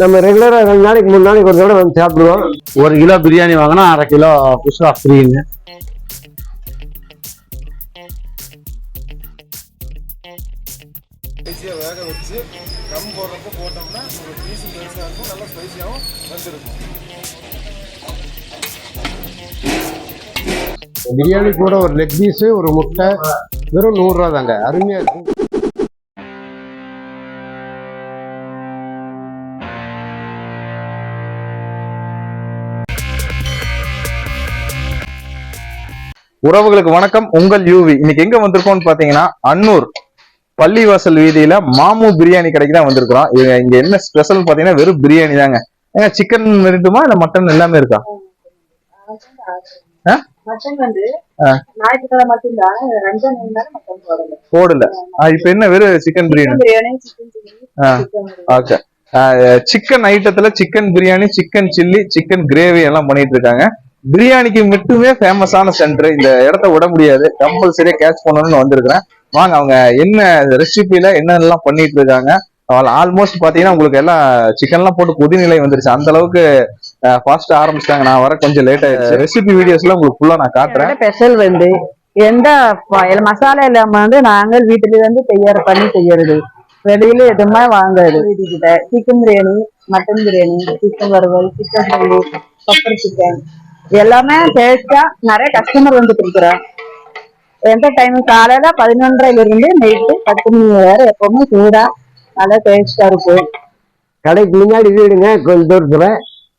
நம்ம ரெகுலராக ரெண்டு நாளைக்கு மூணு நாளைக்கு ஒரு தடவை வந்து சாப்பிடுவோம். ஒரு கிலோ பிரியாணி வாங்கினா அரை கிலோ புஷ்ரா ஃப்ரீங்க ஈஸியாக வேக வச்சு கம் போடுறப்ப போட்டோம்னா உங்களுக்கு பீஸும் பெருசாக இருக்கும். நல்லா ஸ்பைசியாகவும் வெந்திருக்கும். பிரியாணி கூட ஒரு லெக் பீஸு ஒரு முட்டை வெறும் நூறுரூவா தாங்க. அருமையாக இருக்கும் உறவுகளுக்கு வணக்கம். உங்கள் யூவி இன்னைக்கு எங்க வந்திருக்கோம்னு பாத்தீங்கன்னா அன்னூர் பள்ளிவாசல் வீதியில மாமு பிரியாணி கடைக்கு தான் வந்திருக்கிறோம். இங்க என்ன ஸ்பெஷல் பாத்தீங்கன்னா வெறும் பிரியாணி தாங்க. ஏங்க சிக்கன் இருக்குமா இல்ல மட்டன் எல்லாமே இருக்கா? போடல. இப்ப என்ன வெறும் chicken biryani? Okay. Chicken ஐட்டத்துல chicken biryani chicken chilli chicken gravy எல்லாம் பண்ணிட்டு இருக்காங்க. பிரியாணிக்கு மட்டுமே ஃபேமஸான சென்டர் இந்த இடத்த விட முடியாது. கம்பல்சரியா கேட்ச் பண்ணணும்னு வந்திருக்கிறேன். வாங்க அவங்க என்ன ரெசிபில என்னென்னலாம் பண்ணிட்டு இருக்காங்க. ஆல்மோஸ்ட் பாத்தீங்கன்னா உங்களுக்கு எல்லாம் சிக்கன் எல்லாம் போட்டு கொதிநிலை வந்துருச்சு. அந்த அளவுக்கு ஃபாஸ்டா ஆரம்பிச்சிட்டாங்க. நான் வர கொஞ்சம் லேட் ஆயிடுச்சு. ரெசிபி வீடியோஸ்ல உங்களுக்கு ஃபுல்லா நான் காட்டுறேன். ஸ்பெஷல் வந்து எந்த மசாலா இல்லாம வந்து நாங்கள் வீட்டுல வந்து தயார் பண்ணி செய்யறது. வெளியில எதுவுமே வாங்குறது வீட்டுக்கிட்ட chicken biryani mutton biryani chicken வறுவல் சிக்கன் பெப்பர் சிக்கன் எல்லாமே டேஸ்டா நிறைய கஸ்டமர் வந்துட்டு இருக்கிறோம் எந்த டைம் காலையில பதினொன்றரைல இருந்து நைட்டு பத்து மணி வரை எப்பவுமே சூடா நல்லா டேஸ்டா இருக்கும். கடைக்கு முன்னாடி வீடுங்க கொஞ்சம் தூரத்தில்.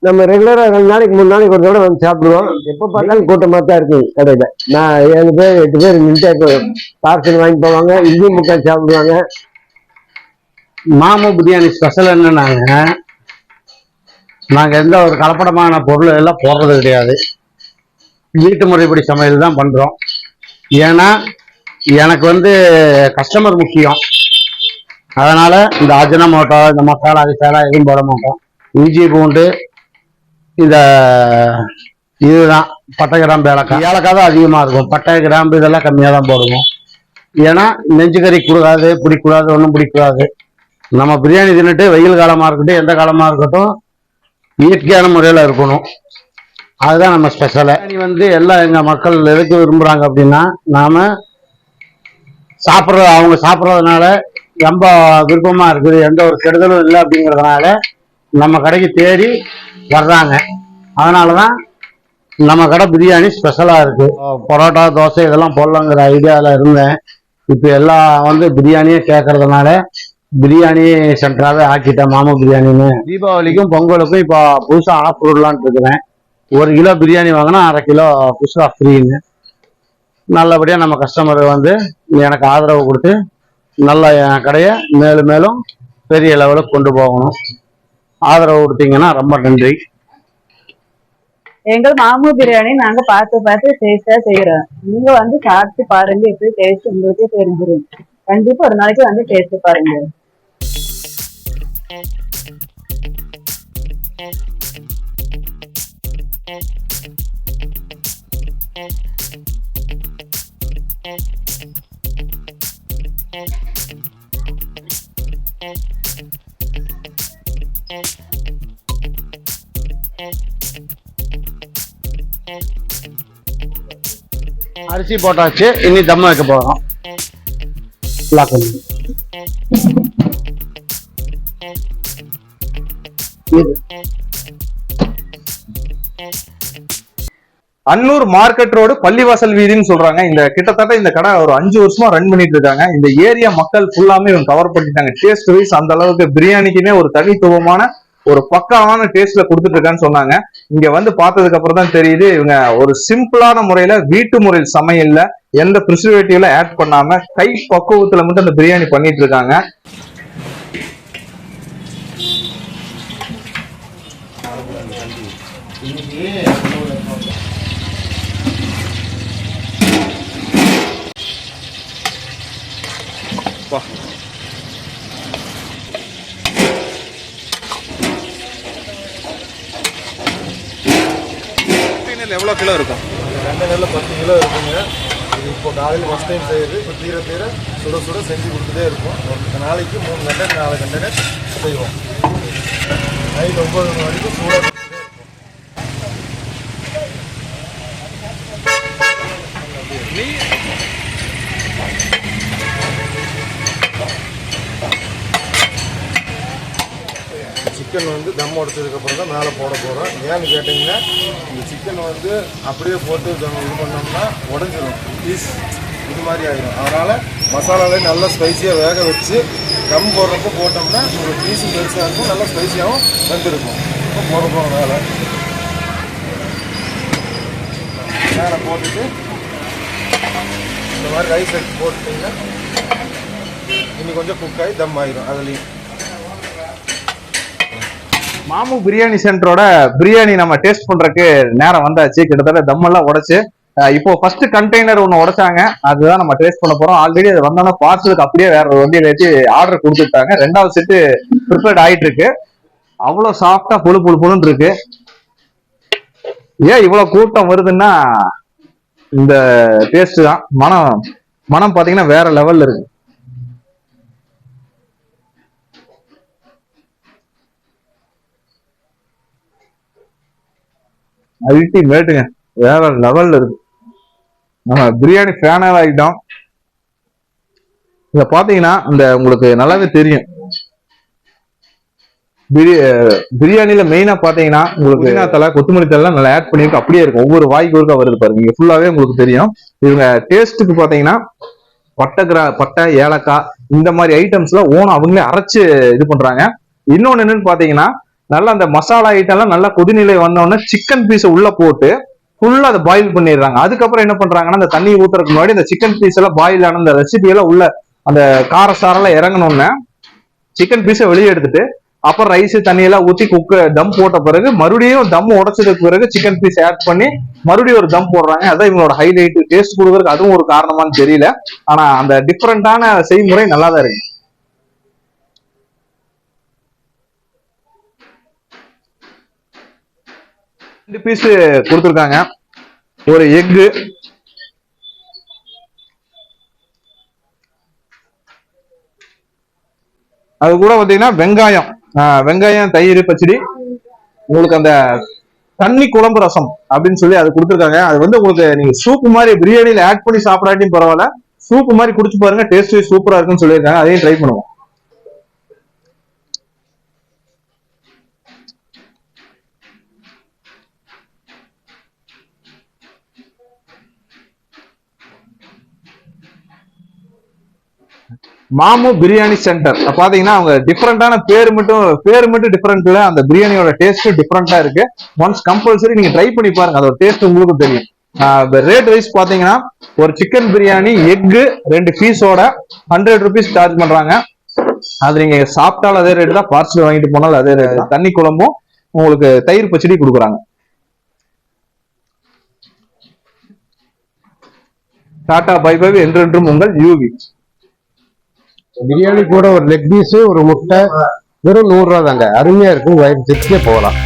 நம்ம ரெகுலராக ரெண்டு நாளைக்கு மூணு நாளைக்கு ஒரு தடவை வந்து சாப்பிடுவோம். எப்போ பார்த்தாலும் கூட்டமாக தான் இருக்கும் கடையில். நான் ஏழு பேர் எட்டு பேர் நின்று இப்போ பார்சல் வாங்கி போவாங்க இட்லி முக்கால் சாப்பிடுவாங்க. மாமு பிரியாணி ஸ்பெஷல் என்னன்னாங்க? நாங்கள் எந்த ஒரு கலப்படமான பொருள் எல்லாம் போடுறது கிடையாது. வீட்டு முறைப்படி சமையல் தான் பண்ணுறோம் ஏன்னா எனக்கு வந்து கஸ்டமர் முக்கியம். அதனால் இந்த அஜினமோட்டோ இந்த மசாலா விசாலா எதுவும் போட மாட்டோம். இஞ்சி பூண்டு இந்த இதுதான் பட்டை கிராம்பு ஏலக்காய். ஏலக்காய் தான் அதிகமாக இருக்கும். பட்டை கிராம்பு இதெல்லாம் கம்மியாக தான் போடுவோம். ஏன்னா நெஞ்சுக்கறி கூடாது பிடிக்கூடாது ஒன்றும் பிடிக்கூடாது. நம்ம பிரியாணி தின்னுட்டு வெயில் காலமாக இருக்கட்டும் எந்த காலமாக இருக்கட்டும் இயற்கையான முறையில் இருக்கணும். அதுதான் நம்ம ஸ்பெஷலு வந்து எல்லாம் எங்கள் மக்கள் எதுக்கு விரும்புகிறாங்க அப்படின்னா நாம சாப்பிட்ற அவங்க சாப்பிட்றதுனால ரொம்ப விருப்பமாக இருக்குது எந்த ஒரு கெடுதலும் இல்லை அப்படிங்கிறதுனால நம்ம கடைக்கு தேடி வர்றாங்க. அதனால தான் நம்ம கடை பிரியாணி ஸ்பெஷலாக இருக்கு. பரோட்டா தோசை இதெல்லாம் போடலாங்கிற ஐடியாவில் இருந்தேன். இப்போ எல்லாம் வந்து பிரியாணியே கேட்கறதுனால பிரியாணி சென்டராகவே ஆக்கிட்டேன். மாமா பிரியாணின்னு. தீபாவளிக்கும் பொங்கலுக்கும் இப்போ புதுசாக ஆஃபர் விடலான்ட்டு இருக்கிறேன். ஒரு கிலோ பிரியாணி வாங்கினா அரை கிலோ புதுசாக ஃப்ரீன்னு நல்லபடியாக நம்ம கஸ்டமர் வந்து எனக்கு ஆதரவு கொடுத்து நல்லா என் கடையை மேலும் மேலும் பெரிய லெவலுக்கு கொண்டு போகணும். ஆதரவு கொடுத்தீங்கன்னா ரொம்ப நன்றி. எங்கள் மாமு பிரியாணி நாங்க பார்த்து பார்த்து டேஸ்டா செய்யறோம் நீங்க வந்து சாப்பிட்டு பாருங்க எப்படி டேஸ்ட் உங்களுக்கே தெரிஞ்சிடும் கண்டிப்பா ஒரு நாளைக்கு வந்து டேஸ்ட் பாருங்க. அரிசி போட்டாச்சு இனி தம் வைக்க போகிறோம் அன்னூர் மார்க்கெட் ரோடு பள்ளிவாசல் வீதின்னு சொல்றாங்க. இந்த கிட்டத்தட்ட இந்த கடை ஒரு அஞ்சு வருஷமா ரன் பண்ணிட்டு இருக்காங்க. இந்த ஏரியா மக்கள் ஃபுல்லாமே இவங்க கவர் பண்ணிட்டாங்க. டேஸ்ட் வைஸ் அந்த அளவுக்கு பிரியாணிக்குமே ஒரு தனித்துவமான ஒரு பக்காவான டேஸ்ட்ல கொடுத்துட்டு இருக்கான்னு சொன்னாங்க. இங்க வந்து பார்த்ததுக்கு அப்புறம் தான் தெரியுது இவங்க ஒரு சிம்பிளான முறையில வீட்டு முறையில் சமையல்ல எந்த ப்ரிசர்வேட்டிவ்ல ஆட் பண்ணாம கை பக்குவத்துல மட்டும் அந்த பிரியாணி பண்ணிட்டு இருக்காங்க. எவ்வளோ கிலோ இருக்கும் ரெண்டு நாளில் பத்து கிலோ இருக்குங்க. இது இப்போ காலையில் ஃபஸ்ட் டைம் செய்யுது. இப்போ தீர தீர சுட சுட செஞ்சு கொடுத்துட்டே இருக்கும். ஒரு நாளைக்கு மூணு கண்டெய்னர் நாலு கண்டெய்னர் செய்வோம். நைட் ஒம்பது மணி வரைக்கும் சூடாக சிக்கன் வந்து தம் உடச்சதுக்கப்புறம் தான் மேலே போட போகிறோம் ஏன்னு கேட்டிங்கன்னா இந்த சிக்கன் வந்து அப்படியே போட்டு இது பண்ணோம்னா உடஞ்சிடும் பீஸ் இது மாதிரி ஆகிடும் அதனால் மசாலாவே நல்லா ஸ்பைசியாக வேக வச்சு தம் போடுறப்போ போட்டோம்னா ஒரு பீஸு பெருசாக இருக்கும் நல்லா ஸ்பைசியாகவும் வந்துருக்கும். இப்போ போட போகிறோம் மேலே மேலே போட்டுட்டு இந்த மாதிரி ரைஸ் எடுத்து போட்டுட்டிங்கன்னா இன்னும் கொஞ்சம் குக் ஆகி தம் ஆயிரும். அதுலேயும் மாமு பிரியாணி சென்டரோட பிரியாணி நம்ம டேஸ்ட் பண்றதுக்கு நேரம் வந்தாச்சு. கிட்டத்தட்ட தம்மெல்லாம் உடைச்சு. இப்போ ஃபர்ஸ்ட் கண்டெய்னர் ஒன்று உடைச்சாங்க. அதுதான் நம்ம டேஸ்ட் பண்ண போறோம். ஆல்ரெடி அது வந்தோன்னா பார்சலுக்கு அப்படியே வேற ஒரு வண்டியில ஏற்றி ஆர்டர் கொடுத்துட்டாங்க. ரெண்டாவது செட்டு ப்ரிப்பேர்ட் ஆயிட்டு இருக்கு அவ்வளோ சாஃப்டா புழு புழு புழுன்னு இருக்கு ஏன் இவ்வளோ கூட்டம் வருதுன்னா இந்த டேஸ்ட் தான். மனம் மனம் பாத்தீங்கன்னா வேற லெவல்ல இருக்கு. அல்டிமேட்டுங்க வேற லெவல்ல இருக்கு. நம்ம பிரியாணி ஃபேனாக ஆகிட்டோம் இத பாத்தீங்கன்னா இந்த உங்களுக்கு நல்லாவே தெரியும். பிரி பிரியாணில மெயினா பாத்தீங்கன்னா உங்களுக்கு புதினா தலை கொத்தமல்லி தலை நல்லா ஆட் பண்ணிருக்கு அப்படியே இருக்கும் ஒவ்வொரு வாய்க்கு ஒருக்கா வருது பாருங்க. இங்க ஃபுல்லாவே உங்களுக்கு தெரியும். இவங்க டேஸ்ட்டுக்கு பாத்தீங்கன்னா பட்டை கிரா பட்டை ஏலக்காய் இந்த மாதிரி ஐட்டம்ஸ்லாம் ஓனம் அவங்களே அரைச்சு இது பண்றாங்க. இன்னொன்னு என்னன்னு பாத்தீங்கன்னா நல்லா அந்த மசாலா ஐட்டம்லாம் நல்லா கொதிநிலை வந்தோடனே சிக்கன் பீஸை உள்ள போட்டு ஃபுல்லா அதை பாயில் பண்ணிடுறாங்க. அதுக்கப்புறம் என்ன பண்றாங்கன்னா அந்த தண்ணி ஊத்துறதுக்கு முன்னாடி இந்த சிக்கன் பீஸ் எல்லாம் பாயில் ஆன அந்த ரெசிபி எல்லாம் உள்ள அந்த காரசாரெல்லாம் இறங்கணும்னு சிக்கன் பீஸை வெளியே எடுத்துட்டு அப்புறம் ரைஸ் தண்ணியெல்லாம் ஊற்றி ஊத்தி குக்க தம் போட்ட பிறகு மறுபடியும் தம் உடச்சதுக்கு பிறகு சிக்கன் பீஸ் ஆட் பண்ணி மறுபடியும் ஒரு தம் போடுறாங்க. அதான் இவங்களோட ஹைலைட் டேஸ்ட் கொடுக்கறதுக்கு அதுவும் ஒரு காரணமான்னு தெரியல. ஆனா அந்த டிஃப்ரெண்டான செய்முறை நல்லா தான் இருக்கு. ரெண்டு பீஸ் கொடுத்துருக்காங்க. ஒரு எக்கு அது கூட பாத்தீங்கன்னா வெங்காயம். வெங்காயம் தயிர் பச்சடி. உங்களுக்கு அந்த தண்ணி குழம்பு ரசம் அப்படின்னு சொல்லி அது கொடுத்துருக்காங்க. அது வந்து உங்களுக்கு நீங்க சூப் மாதிரி பிரியாணியில ஆட் பண்ணி சாப்பிடாட்டியும் பரவாயில்ல. சூப் மாதிரி குடிச்சு பாருங்க டேஸ்ட் சூப்பரா இருக்குன்னு சொல்லியிருக்காங்க. அதையும் ட்ரை பண்ணுவோம். மாமு பிரியாணி சென்டர் பாத்தீங்கன்னா அவங்க டிஃப்ரெண்டான பேர் மட்டும் பேர் மட்டும் டிஃப்ரெண்ட் இல்லை. அந்த பிரியாணியோட டேஸ்ட் டிஃப்ரெண்டா இருக்கு. ஒன்ஸ் கம்பல்சரி நீங்க ட்ரை பண்ணி பாருங்க. அதோட டேஸ்ட் உங்களுக்கு தெரியும். ரேட் வைஸ் பாத்தீங்கன்னா ஒரு சிக்கன் பிரியாணி எக்கு ரெண்டு பீஸோட ஹண்ட்ரட் ருபீஸ் சார்ஜ் பண்றாங்க. அது நீங்க சாப்பிட்டாலும் அதே ரேட் தான். பார்சல் வாங்கிட்டு போனாலும் அதே ரேட் தான். தண்ணி குழம்பும் உங்களுக்கு தயிர் பச்சடி கொடுக்குறாங்க. டாடா பை பை என்றென்றும் உங்கள் யூவி. பிரியாணி கூட ஒரு லெக் பீஸு ஒரு முட்டை வெறும் நூறுரூவா தாங்க. அருமையா இருக்கும். வயிறு செக்கே போகலாம்.